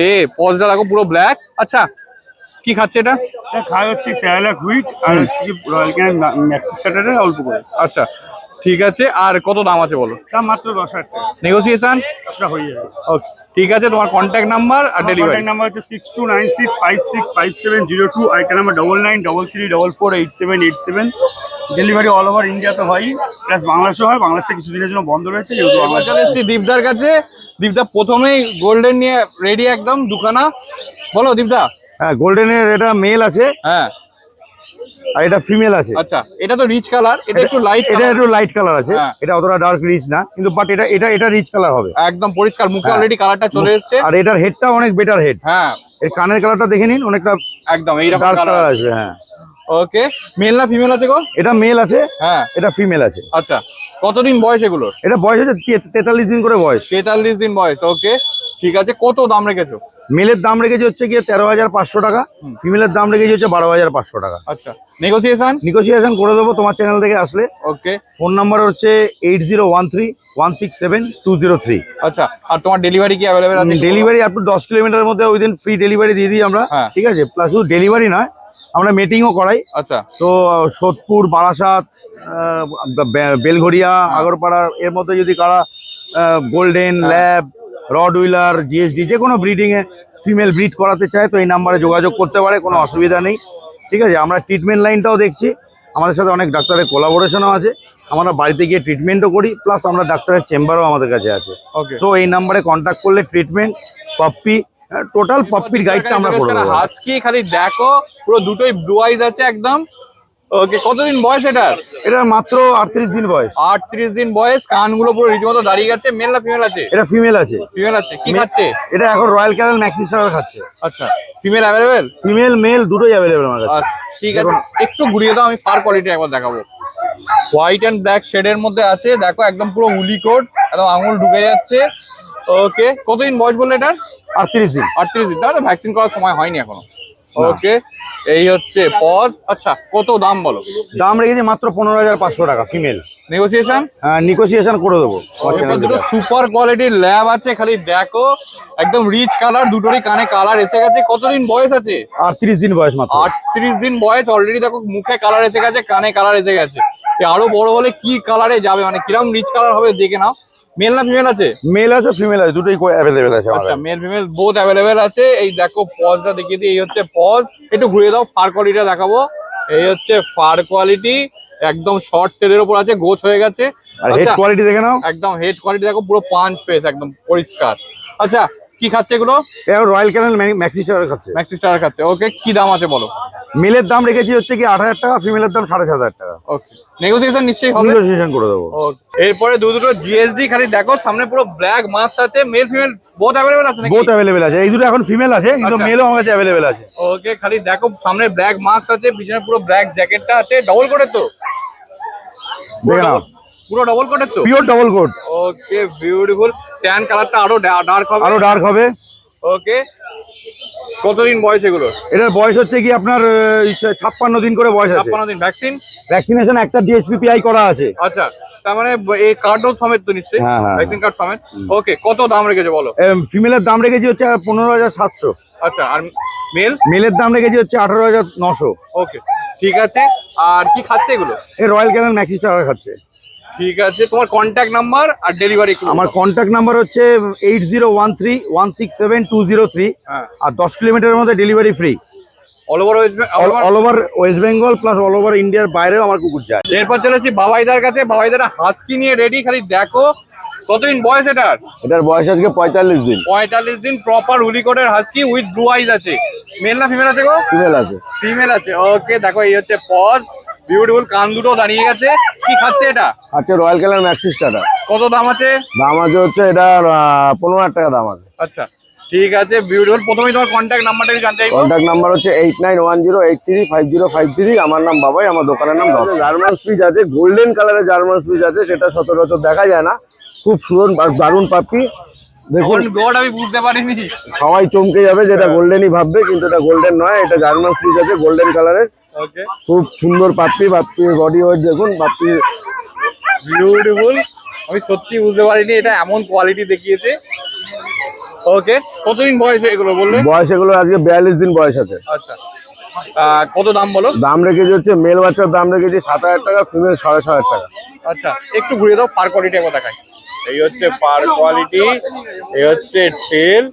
এ পজটা দেখো পুরো ব্ল্যাক আচ্ছা কি খাচ্ছে এটা? খাওয়া হচ্ছে স্যালা হুইট আর হচ্ছে কি রয়্যাল ক্যান ম্যাক্সিস স্টার্টারে অল্প করে। আচ্ছা ঠিক আছে। আর কত দাম আছে বলো? দাম মাত্র দশ হাজার টাকা। নেগোসিয়েশন হয়ে যাবে। ওকে ঠিক আছে তোমার কন্ট্যাক্ট নাম্বার আর ডেলিভারি কন্ট্যাক্ট নাম্বার হচ্ছে six two nine six five six five seven zero two আইটা number double nine double three double four eight seven eight seven delivery all over ইন্ডিয়াতে হয় প্লাস বাংলাদেশে হয় বাংলাদেশে কিছুদিনের জন্য বন্ধ রয়েছে যেহেতু আমরা বাংলাদেশ চলে এসেছি দীপদার কাছে। দীপদা প্রথমেই গোল্ডেন নিয়ে রেডি একদম দুখানা। বলো দীপদা। হ্যাঁ গোল্ডেনের এটা মেল আছে। হ্যাঁ। আর এটা ফিমেল আছে। আচ্ছা এটা তো রিচ কালার এটা একটু লাইট এটা একটু লাইট কালার আছে। হ্যাঁ। এটা অতটা ডার্ক রিচ না কিন্তু বাট এটা এটা এটা রিচ কালার হবে। একদম পরিষ্কার মুখে হ্যাঁ। অলরেডি কালারটা চলে এসেছে। আর এটার হেডটা অনেক বেটার হেড হ্যাঁ। এর কানের কালারটা দেখে নিন অনেকটা একদম এইরকম কালার আসবে হ্যাঁ। ওকে মেল না ফিমেল আছে গো? এটা মেল আছে হ্যাঁ। এটা ফিমেল আছে। আচ্ছা কতদিন বয়স এগুলোর? এটা বয়স হচ্ছে তেতাল্লিশ দিন করে বয়স। তেতাল্লিশ দিন বয়স ওকে ঠিক আছে কত দাম রেখেছো? মেলের দাম রেখেছি হচ্ছে গিয়ে তেরো হাজার পাঁচশো টাকা ফিমেলের দাম রেখেছি হচ্ছে বারো হাজার পাঁচশো টাকা। আচ্ছা নেগোসিয়েশন নিগোসিয়েশন করে দেবো তোমার চ্যানেল থেকে আসলে। ওকে ফোন নাম্বার হচ্ছে eight zero one three one six seven two zero three আচ্ছা আর তোমার ডেলিভারি কি অ্যাভেলেবেল আছে? ডেলিভারি আপ টু দশ কিলোমিটারের মধ্যে ওই দিন ফ্রি ডেলিভারি দিয়ে দিই আমরা হ্যাঁ। ঠিক আছে? প্লাস শুধু ডেলিভারি নয় আমরা মিটিংও করাই। আচ্ছা। তো সোদপুর বারাসাত বেলঘড়িয়া আগরপাড়া এর মধ্যে যদি কারা golden lab rottweiler GSD যে কোনো ব্রিডিংয়ে ফিমেল ব্রিড করাতে চায় তো এই নাম্বারে যোগাযোগ করতে পারে কোনো অসুবিধা নেই। ঠিক আছে আমরা ট্রিটমেন্ট লাইনটাও দেখছি। আমাদের সাথে অনেক ডাক্তারের কোলাবোরেশনও আছে। আমরা বাড়িতে গিয়ে ট্রিটমেন্টও করি প্লাস আমরা ডাক্তারের চেম্বারও আমাদের কাছে আছে। ওকে সো এই নাম্বারে কন্ট্যাক্ট করলে ট্রিটমেন্ট পাপ্পি টোটাল পাপ্পির গাইডটা আমরা করে দেবো। হাসকি খালি দেখো পুরো দুটোই ব্লু আইজ আছে একদম। ওকে কতদিন বয়স এটার এটা মাত্র আটত্রিশ দিন বয়স। আটত্রিশ দিন বয়স কানগুলো পুরো রীতিমতো দাঁড়িয়ে গেছে মেল না ফিমেল আছে? এটা ফিমেল আছে। ফিমেল আছে কি খাচ্ছে? এটা এখন রয়্যাল ক্যানেল ম্যাক্সি স্টার খাচ্ছে। আচ্ছা ফিমেল অ্যাভেলেবেল ফিমেল মেল দুটোই অ্যাভেলেবেল আমার কাছে। আচ্ছা ঠিক আছে। একটু ঘুরিয়ে দাও আমি ফার কোয়ালিটি একবার দেখাবো। হোয়াইট অ্যান্ড ব্ল্যাক শেডের মধ্যে আছে দেখো একদম পুরো উলি কোট একদম আঙুল ঢুকে যাচ্ছে। ওকে কতদিন বয়স বললে এটার? আটত্রিশ দিন। আটত্রিশ দিন তাহলে ভ্যাকসিন করার সময় হয়নি এখনও। ওকে এই হচ্ছে পজ আচ্ছা কত দাম বলো? দাম রেখেছি মাত্র পনেরো হাজার পাঁচশো টাকা ফিমেল নেগোসিয়েশন নিগোসিয়েশন করে দেবো। দুটো সুপার কোয়ালিটির ল্যাব আছে খালি দেখো একদম রিচ কালার দুটোরই কানে কালার এসে গেছে। কতদিন বয়স আছে? আটত্রিশ দিন বয়স মাত্র। আটত্রিশ দিন বয়স অলরেডি দেখো মুখে কালার এসে গেছে কানে কালার এসে গেছে। আরও বড় হলে কি কালারে যাবে? মানে কিরম রিচ কালার হবে দেখে নাও। মেল না ফিমেল আছে? মেল আছে ফিমেল আছে দুটোই অ্যাভেলেবেল আছে আচ্ছা মেল ফিমেল বোথ অ্যাভেলেবেল আছে। এই দেখো পজটা দেখিয়ে দিই এই হচ্ছে পজ একটু ঘুরে দাও ফার কোয়ালিটিটা দেখাবো। এই হচ্ছে ফার কোয়ালিটি একদম শর্ট টেলের উপর আছে গোছ হয়ে গেছে। আর হেড আচ্ছা, কোয়ালিটি দেখে নাও। একদম হেড কোয়ালিটি দেখো পুরো পাঁচ ফেস একদম পরিষ্কার। আচ্ছা কি খাচ্ছে এগুলো? রয়্যাল ক্যানেল ম্যাক্সি স্টার খাচ্ছে। ম্যাক্সি স্টার খাচ্ছে। ওকে কি দাম আছে বলো? মেলের দাম রেখেছি হচ্ছে কি আট হাজার টাকা ফিমেলের দাম সাড়ে সাত হাজার টাকা। ওকে নেগোসিয়েশন নিশ্চয়ই হবে? নিগোসিয়েশন করে দেবো. এরপরে দু দুটো জিএসডি খালি দেখো সামনে পুরো ব্ল্যাক মাস্ক আছে মেল ফিমেল বোথ অ্যাভেলেবল আছে নাকি? বোথ অ্যাভেলেবেল আছে। এই দুটো এখন ফিমেল আছে কিন্তু আচ্ছা। মেলও আমার কাছে অ্যাভেলেবেল আছে। ওকে খালি দেখো সামনে ব্ল্যাক মাস্ক আছে পিছনে পুরো ব্ল্যাক জ্যাকেটটা আছে ডবল কোটের তো? দেখে পুরো ডবল কোটের তো? Pure double coat okay beautiful tan কালারটা আরও ডার্ক হবে? আরও ডার্ক হবে। ওকে কতদিন বয়স এগুলো? এটার বয়স হচ্ছে কি আপনার ছাপ্পান্ন দিন করে বয়স আছে। ছাপ্পান্ন দিন ভ্যাকসিন ভ্যাকসিনেশন একটা ডিএসপিপিআই করা আছে। আচ্ছা তার মানে এই কার্ডও সমেত তো নিশ্চয়ই? হ্যাঁ, হ্যাঁ, ভ্যাকসিন কার্ড সমেত? ওকে কত দাম রেখেছে বলো? ফিমেলের দাম রেখেছি হচ্ছে পনেরো হাজার সাতশো। আচ্ছা আর মেল মেলের দাম রেখেছি হচ্ছে আঠারো হাজার নশো। ওকে ঠিক আছে। আর কি খাচ্ছে এগুলো? এই রয়্যাল ক্যানেল ম্যাক্সি খাচ্ছে। ঠিক আছে তোমার কন্ট্যাক্ট নাম্বার আর ডেলিভারি আমার কন্ট্যাক্ট নাম্বার হচ্ছে eight zero one three one six seven two zero three আর দশ কিলোমিটারের মধ্যে delivery free all over West all over West Bengal plus all over ইন্ডিয়ার বাইরেও আমার কুকুর যায়। এরপর চলেছি বাবাইদার কাছে। বাবাইদার হাসকি নিয়ে রেডি খালি দেখো কতদিন বয়স এটার? এটার বয়স আজকে পঁয়তাল্লিশ দিন। পঁয়তাল্লিশ দিন প্রপার উলিকোটের হাসকি উইথ ব্লু আইজ আছে। মেল না ফিমেল আছে গো? ফিমেল আছে। ফিমেল আছে। ওকে দেখো এই হচ্ছে পজ বিউটিফুল কান দুটো দাঁড়িয়ে গেছে। কি খাচ্ছে এটা? আচ্ছা রয়্যাল কালার ম্যাক্সিস টাটা কত দাম আছে? দাম আছে হচ্ছে এটা পনেরো হাজার টাকা দাম আছে। আচ্ছা ঠিক আছে বিউটিফুল। প্রথমেই তোমার কন্ট্যাক্ট নাম্বারটা একটু জানতে চাইব। কন্ট্যাক্ট নাম্বার হচ্ছে eight nine one zero eight three five zero five three আমার নাম বাবাই আমার দোকানের নাম জার্মান স্পিচ আছে গোল্ডেন কালারের জার্মান স্পিচ আছে সেটা সচরাচর দেখা যায় না। খুব সুন্দর দারুণ পাপ্পি দেখুন গড আমি বুঝতে পারিনি। সবাই চমকে যাবে যেটা গোল্ডেনই ভাববে কিন্তু এটা গোল্ডেন নয় এটা জার্মান স্পিচ আছে গোল্ডেন কালারের খুব সুন্দর পাপ্পি পাপ্পির বডি ওয়েট দেখুন পাপ্পি বিউটিফুল আমি সত্যি বুঝতে পারিনি এটা এমন কোয়ালিটি দেখিয়েছে। ওকে কতদিন বয়স এগুলো বললে? বয়স এগুলো আজকে বিয়াল্লিশ দিন বয়স আছে। আচ্ছা। কত দাম বলো? দাম রেখেছি হচ্ছে মেল বাচ্চার দাম রেখেছি সাত হাজার টাকা ফিমেল সাড়ে ছ হাজার টাকা। আচ্ছা একটু ঘুরিয়ে দাও পার কোয়ালিটি একবার দেখাই। এই হচ্ছে পার কোয়ালিটি এই হচ্ছে টেল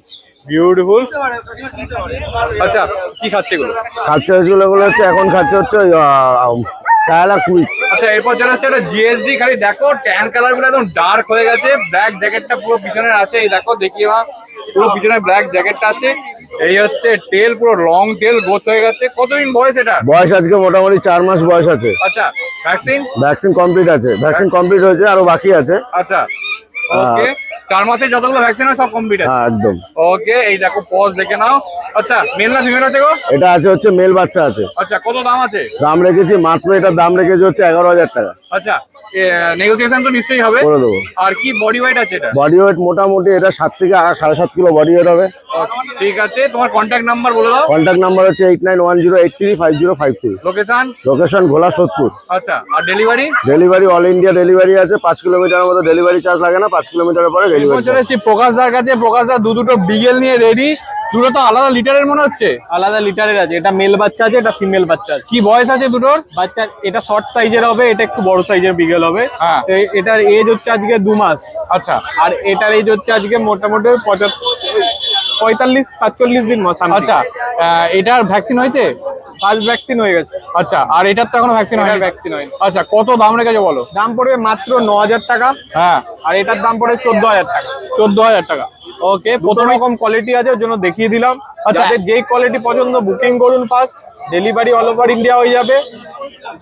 বিউটিফুল আচ্ছা কি খাচ্ছে এগুলো? খাচ্ছে হয়েছিল এগুলো হচ্ছে এখন খাচ্ছে হচ্ছে সায়ালা সুইট আচ্ছা এরপর চলে আসছে একটা জিএসডি খালি দেখো ট্যান কালারগুলো একদম ডার্ক হয়ে গেছে ব্ল্যাক জ্যাকেটটা পুরো পিছনে আছে এই দেখো দেখিয়ে মা পুরো পিছনে ব্ল্যাক জ্যাকেটটা আছে এই হচ্ছে টেল পুরো লং টেল গোছ হয়ে গেছে। কতদিন বয়স এটা? বয়স আজকে মোটামুটি চার মাস বয়স আছে। আচ্ছা ভ্যাকসিন ভ্যাকসিন কমপ্লিট আছে ভ্যাকসিন কমপ্লিট হয়েছে আরও বাকি আছে। আচ্ছা ওকে চার মাসে যতগুলো ভ্যাকসিন হয় সব কমপ্লিট হ্যাঁ একদম। ওকে এই দেখো পজ দেখে নাও। আচ্ছা মেল না ফিমেল আছে গো? এটা আছে হচ্ছে মেল বাচ্চা আছে। আচ্ছা কত দাম আছে? দাম রেখেছি মাত্র এটার দাম রেখেছি হচ্ছে এগারো হাজার টাকা। আচ্ছা নেগোসিয়েশন তো নিশ্চয়ই হবে। করে দেবো। আর কি বডি ওয়েট আছে এটা? বডি ওয়েট মোটামুটি এটা সাত থেকে সাড়ে সাত কিলো বডি ওয়েট হবে। ঠিক আছে তোমার কন্ট্যাক্ট নাম্বার বলে দাও। কন্ট্যাক্ট নাম্বার হচ্ছে eight nine one zero eight three five zero five three location location Bhola Sodepur. আচ্ছা আর delivery delivery all India delivery আছে। পাঁচ কিলোমিটারের মতো ডেলিভারি চার্জ লাগে না পাঁচ কিলোমিটারের পরে ডেলিভারি চলে এসেছি প্রকাশদার কাছে প্রকাশদা দু দুটো বিগেল নিয়ে রেডি দুটো তো আলাদা লিটারের মনে হচ্ছে। আলাদা লিটারের আছে এটা মেল বাচ্চা আছে এটা ফিমেল বাচ্চা আছে। কি বয়স আছে দুটোর? বাচ্চা এটা শর্ট সাইজের হবে এটা একটু বড় সাইজের বিগেল হবে। হ্যাঁ। এ- এটার এজ হচ্ছে আজকে দু মাস। আচ্ছা। আর এটার এজ হচ্ছে আজকে মোটামুটি পঁচাত্তর পঁয়তাল্লিশ সাতচল্লিশ দিন আচ্ছা এটার ভ্যাকসিন হয়েছে? ফার্স্ট ভ্যাকসিন হয়ে গেছে। আচ্ছা আর এটার তো এখনও ভ্যাকসিন এটার ভ্যাকসিন হয়নি। আচ্ছা কত দাম রেখেছে বলো? দাম পড়বে মাত্র ন হাজার টাকা। হ্যাঁ। আর এটার দাম পড়বে চোদ্দ হাজার টাকা। চোদ্দ হাজার টাকা ওকে প্রথমে রকম কোয়ালিটি আছে ওর জন্য দেখিয়ে দিলাম। আচ্ছা। যেই কোয়ালিটি পছন্দ বুকিং করুন first delivery all over India হয়ে যাবে।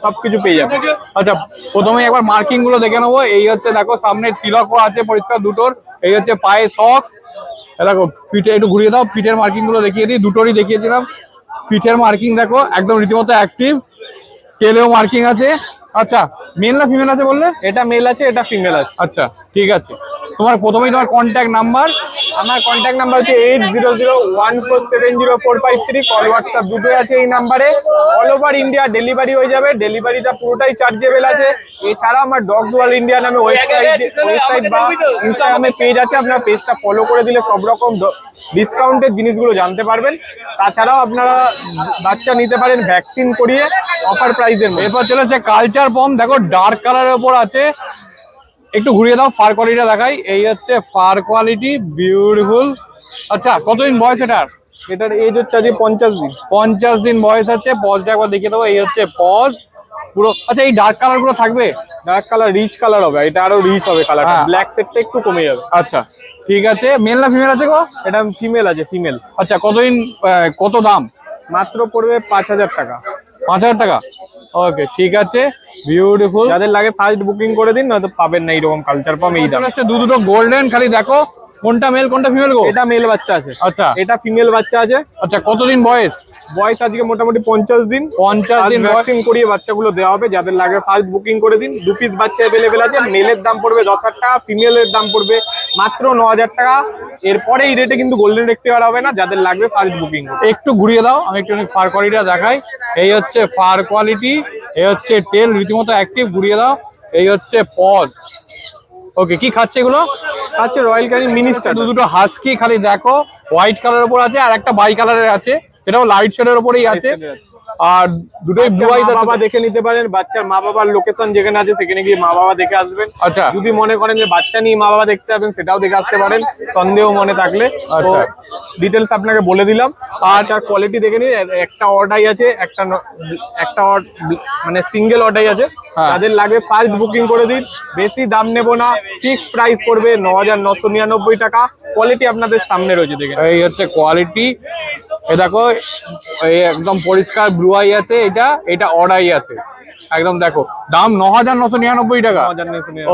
সবকিছু পেয়ে যাবে। আচ্ছা প্রথমে একবার মার্কিংগুলো দেখে নেব। এই হচ্ছে দেখো সামনে তিলকও আছে পরিষ্কার দুটোর। এই হচ্ছে পায়ে সক্স দেখো পিঠে একটু ঘুরিয়ে দাও পিঠের মার্কিংগুলো দেখিয়ে দিই দুটোরই দেখিয়ে দিলাম পিঠের মার্কিং দেখো একদম রীতিমতো অ্যাক্টিভ কেলেও মার্কিং আছে। আচ্ছা মেল না ফিমেল আছে বললে? এটা মেল আছে এটা ফিমেল আছে। আচ্ছা ঠিক আছে। তোমার প্রথমেই তোমার কন্ট্যাক্ট নাম্বার আমার কন্ট্যাক্ট নাম্বার হচ্ছে eight zero zero one four seven zero four five three call WhatsApp দুটোই আছে এই নাম্বারে অল ওভার ইন্ডিয়া ডেলিভারি হয়ে যাবে। ডেলিভারিটা পুরোটাই চার্জেবল আছে। এছাড়া আমার ডগ ডুয়াল ইন্ডিয়া নামে ওয়েবসাইট ওয়েবসাইট বা ইনস্টাগ্রামে পেজ আছে। আপনার পেজটা ফলো করে দিলে সব রকম ডিসকাউন্টের জিনিসগুলো জানতে পারবেন। তাছাড়াও আপনারা বাচ্চা নিতে পারেন ভ্যাকসিন করিয়ে অফার প্রাইসের মধ্যে। এরপর চলেছে কালচার পম দেখো ডার্ক কালারের উপর আছে। একটু ঘুরিয়ে দাও ফার কোয়ালিটিটা দেখাই। এই হচ্ছে ফার কোয়ালিটি বিউটিফুল আচ্ছা কতদিন বয়স এটার? এটার এজ হচ্ছে আজকে পঞ্চাশ দিন। পঞ্চাশ দিন বয়স আছে পজটা একবার দেখিয়ে দেবো। এই হচ্ছে পজ পুরো আচ্ছা এই ডার্ক কালারগুলো থাকবে? ডার্ক কালার রিচ কালার হবে। এটা আরও রিচ হবে কালারটা হ্যাঁ। ব্ল্যাক সেটটা একটু কমে যাবে। আচ্ছা ঠিক আছে। মেল না ফিমেল আছে গো? এটা ফিমেল আছে ফিমেল আচ্ছা কতদিন কত দাম? মাত্র পড়বে পাঁচ হাজার টাকা। পাঁচ হাজার টাকা? ওকে ঠিক আছে। বিউটিফুল যাদের লাগে ফার্স্ট বুকিং করে দিন নয়তো পাবেন না এইরকম কালচার পাম এই দাম। দু দুটো গোল্ডেন খালি দেখো কোনটা মেল কোনটা ফিমেল গো। এটা মেল বাচ্চা আছে। আচ্ছা। এটা ফিমেল বাচ্চা আছে। আচ্ছা কতদিন বয়স? বয়স আজকে মোটামুটি পঞ্চাশ দিন। পঞ্চাশ দিন ভ্যাকসিন করিয়ে বাচ্চাগুলো দেওয়া হবে। যাদের লাগে ফার্স্ট বুকিং করে দিন। দু পিস বাচ্চা অ্যাভেলেবেল আছে। মেলের দাম পড়বে দশ হাজার টাকা ফিমেলের দাম পড়বে মাত্র ন হাজার টাকা। এরপরে এই রেটে কিন্তু গোল্ডেন রেক্টিভার হবে না। যাদের লাগবে ফার্স্ট বুকিং একটু ঘুরিয়ে দাও। আমি একটু ফার কোয়ালিটিটা দেখাই। এই হচ্ছে ফার কোয়ালিটি এই হচ্ছে টেল রীতিমতো অ্যাক্টিভ ঘুরিয়ে দাও। এই হচ্ছে পজ ওকে কি খাচ্ছে এগুলো? আচ্ছা রয়্যাল ক্যানি মিনিস্টার দু দুটো হাস্কি খালি দেখো হোয়াইট কালারের উপর আছে আর একটা বাই কালারের আছে। এটাও লাইট শেডের উপরেই আছে। আর দুটোই ব্লু আইজ বাবা দেখে নিতে পারেন বাচ্চার মা বাবার লোকেশন যেখানে আছে সেখানে গিয়ে মা বাবা দেখে আসবেন। আচ্ছা। যদি মনে করেন যে বাচ্চা নিয়ে মা বাবা দেখতে যাবেন সেটাও দেখে আসতে পারেন। সন্দেহ মনে থাকলে। আচ্ছা। ডিটেলস আপনাকে বলে দিলাম। আর তার কোয়ালিটি দেখে নিন একটা অর্ডাই আছে একটা একটা মানে সিঙ্গেল অর্ডাই আছে। যাদের লাগবে ফার্স্ট বুকিং করে দিন। বেশি দাম নেব না। ফিক্স প্রাইস পড়বে ন হাজার নশো নিরানব্বই টাকা। কোয়ালিটি আপনাদের সামনে রয়েছে দেখে এই হচ্ছে কোয়ালিটি এ দেখো এই একদম পরিষ্কার ব্লু আই আছে এটা এটা অর্ডাই আছে। একদম দেখো দাম ন হাজার নশো নিরানব্বই টাকা।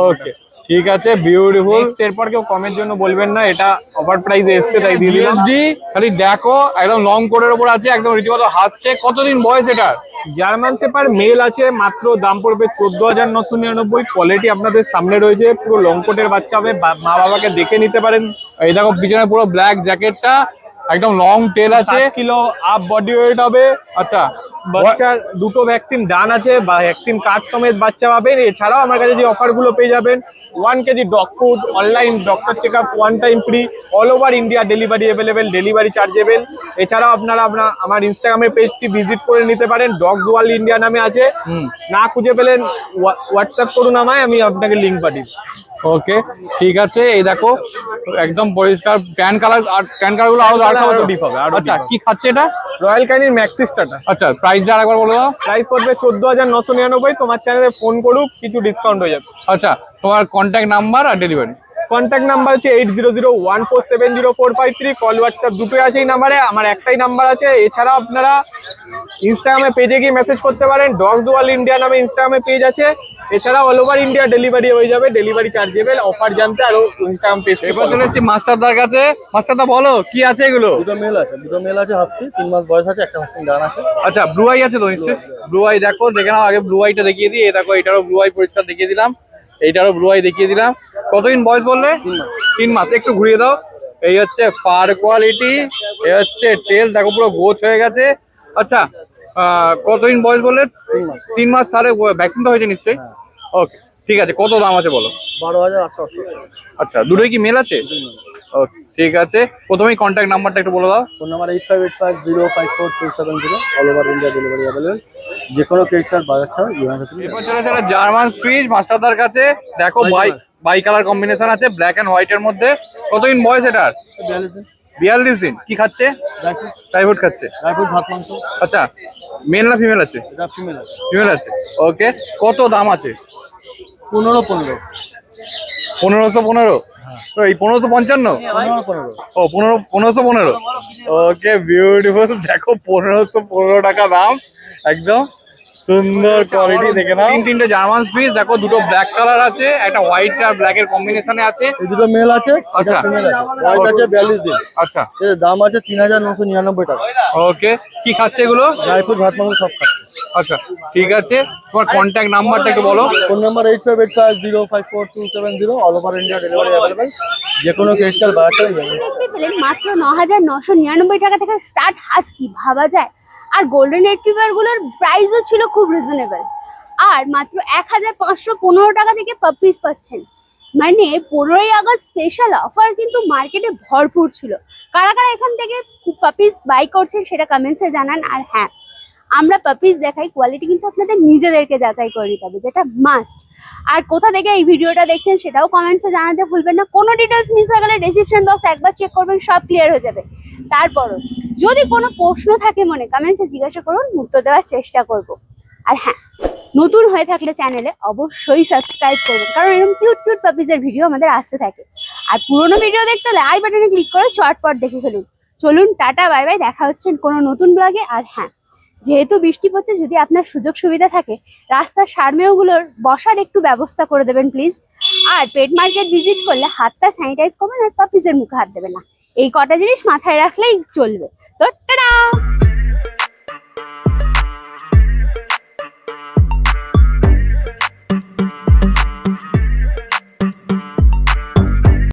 ওকে ঠিক আছে বিউটিফুল এরপর কেউ কমের জন্য বলবেন না এটা অফার প্রাইস এসছে তাই দিয়ে দিলাম। খালি দেখো একদম লং কোটের উপর আছে একদম রীতিমতো হাসছে। কতদিন বয়স এটার? জার্মান পেপার মেল আছে, মাত্র দাম পড়বে চোদ্দ হাজার নশো নিরানব্বই। কোয়ালিটি আপনাদের সামনে রয়েছে, পুরো লং কোটের বাচ্চা হবে মা বাবাকে দেখে নিতে পারেন। এই দেখো, পিছনে পুরো ব্ল্যাক জ্যাকেটটা একদম লং টেল আছে। কিলো আপ বডি ওয়েট হবে। আচ্ছা। বাচ্চার দুটো ভ্যাকসিন ডান আছে বা ভ্যাকসিন কার্ড সমেত বাচ্চা পাবেন। এছাড়াও আমার কাছে যে অফারগুলো পেয়ে যাবেন one KG dog food online doctor check up one time free all over India delivery available delivery chargeable এছাড়াও আপনারা আপনার আমার ইনস্টাগ্রামের পেজটি ভিজিট করে নিতে পারেন ডগ ওয়াল ইন্ডিয়া নামে আছে। না খুঁজে পেলেন হোয়াটসঅ্যাপ করুন আমায় আমি আপনাকে লিঙ্ক পাঠিয়ে। ওকে ঠিক আছে এই দেখো একদম পরিষ্কার প্যান কালার আর প্যান কালারগুলো আরও আরও ডিপ হবে, আর আচ্ছা কি খাচ্ছে এটা? রয়্যাল ক্যানির ম্যাক্সিস্টাটা আচ্ছা প্রাইস আর একবার বলো প্রাইস পড়বে চোদ্দ হাজার নশো নিরানব্বই তোমার চ্যানেলে ফোন করুক কিছু ডিসকাউন্ট হয়ে যাবে। আচ্ছা তোমার কন্ট্যাক্ট নাম্বার আর ডেলিভারি কন্ট্যাক্ট নাম্বার হচ্ছে eight zero zero one four seven zero four five three call WhatsApp দুটোই আছে এই নাম্বারে আমার একটাই নাম্বার আছে। এছাড়াও আপনারা ইনস্টাগ্রামে পেজে গিয়ে মেসেজ করতে পারেন। ডগ দুয়াল ইন্ডিয়া নামে ইনস্টাগ্রামে পেজ আছে। এছাড়া অল ওভার ইন্ডিয়া ডেলিভারি হয়ে যাবে। ডেলিভারি চার্জেবল অফার জানতে আরও ইনস্টাগ্রাম পেজ এবার চলে এসেছি মাস্টারদার কাছে। মাস্টারদা বলো কি আছে এগুলো? দুটো মেল আছে। দুটো মেল আছে হাস্কি তিন মাস বয়স আছে একটা হাস্কি ডান আছে। আচ্ছা ব্লু আই আছে তো নিশ্চয়ই? ব্লু আই দেখো দেখে নাও আগে ব্লু আইটা দেখিয়ে দিই। এই দেখো এটারও ব্লু আই পরিষ্কার দেখিয়ে দিলাম। এইটারও ব্লু আই দেখিয়ে দিলাম। কতদিন বয়স বললে? তিন মাস। একটু ঘুরিয়ে দাও। এই হচ্ছে ফার কোয়ালিটি এ হচ্ছে তেল দেখো পুরো গোছ হয়ে গেছে। আচ্ছা কতদিন বয়স বললে? তিন মাস। তাহলে ভ্যাকসিন তো হয়েছে নিশ্চয়ই? ওকে ঠিক আছে। কত দাম আছে বলো? বারো হাজার আটশো আচ্ছা দুটোই কি মেল আছে? ওকে ঠিক আছে। প্রথমেই কন্ট্যাক্ট নাম্বারটা একটু বলে দাও। Phone number eight five eight five zero five four two seven zero all over India delivery available যে কোনো ক্রেডিট কার্ড বাজার ছাড়া এরপর চলে জার্মান স্পিচ মাস্টারদার কাছে। দেখো বাই বাই কালার কম্বিনেশন আছে ব্ল্যাক অ্যান্ড হোয়াইটের মধ্যে। কতদিন বয়স এটার? বিয়াল্লিশ দিন। কি খাচ্ছে? রাইফুড প্রাইভেট খাচ্ছে। রাইফুড ভাত মাংস। আচ্ছা মেল না ফিমেল আছে? ফিমেল আছে। ফিমেল আছে। ওকে কত দাম আছে? পনেরো পনেরো। পনেরোশো পনেরো। তো এই পনেরোশো পঞ্চান্ন? পনেরো পনেরো ও পনেরো পনেরোশো পনেরো। ওকে বিউটিফুল দেখো পনেরোশো পনেরো টাকা দাম। একদম সুন্দর কোয়ালিটি দেখে নাও। তিন তিনটে জার্মান স্পিচ দেখো দুটো ব্ল্যাক কালার আছে একটা হোয়াইট আর ব্ল্যাক এর কম্বিনেশনে আছে। এই দুটো মেল আছে আচ্ছা। আছে। হোয়াইট আছে বিয়াল্লিশ দিন। আচ্ছা। এর দাম আছে তিন হাজার নশো নিরানব্বই টাকা। ওকে কি খাচ্ছে এগুলো? ভাত মাংস সব খাচ্ছে। আচ্ছা ঠিক আছে। তোমার কন্ট্যাক্ট নাম্বারটা একটু বলো। Phone number eight five eight five zero five four two seven zero all over India delivery available যে কোনো ক্রেডিট দেখতে পেলেন মাত্র ন হাজার নশো নিরানব্বই টাকা থেকে স্টার্ট হাস্কি ভাবা যায়। আর গোল্ডেন রিট্রিভারগুলোর প্রাইসও ছিল খুব রিজনেবল আর মাত্র এক হাজার পাঁচশো পনেরো টাকা থেকে পাপিস পাচ্ছেন। মানে পনেরোই আগস্ট স্পেশাল অফার কিন্তু মার্কেটে ভরপুর ছিল। কারা কারা এখান থেকে পাপিস বাই করছেন সেটা কমেন্টসে জানান। আর হ্যাঁ আমরা পাপিস দেখাই কোয়ালিটি কিন্তু আপনাদের নিজেদেরকে যাচাই করে নিতে হবে, যেটা মাস্ট আর কোথা থেকে এই ভিডিওটা দেখছেন সেটাও কমেন্টসে জানাতে ভুলবেন না। কোনো ডিটেলস মিস হয়ে গেলে ডিসক্রিপশন বক্স একবার চেক করবেন, সব ক্লিয়ার হয়ে যাবে। তারপরও, যদি কোনো প্রশ্ন থাকে মনে কমেন্টসে জিজ্ঞাসা করুন, উত্তর দেওয়ার চেষ্টা করব। আর হ্যাঁ নতুন হয়ে থাকলে চ্যানেলে অবশ্যই সাবস্ক্রাইব করবেন, কারণ এরকম কিউট কিউট পাপিজের ভিডিও আমাদের আসতে থাকে। আর পুরোনো ভিডিও দেখতে হলে আই বাটনে ক্লিক করে চটপট দেখে ফেলুন। চলুন, টাটা বাই বাই দেখা হচ্ছে কোনো নতুন ব্লগে আর হ্যাঁ যেহেতু বৃষ্টি পড়ছে, যদি আপনার সুযোগ সুবিধা থাকে, রাস্তার সারমেয়গুলোর বসার একটু ব্যবস্থা করে দেবেন প্লিজ আর পেট মার্কেট ভিজিট করলে হাতটা স্যানিটাইজ করবেন আর পাপিজের মুখে হাত দেবেন না। এই কটা জিনিস মাথায় রাখলেই চলবে। তো টাটা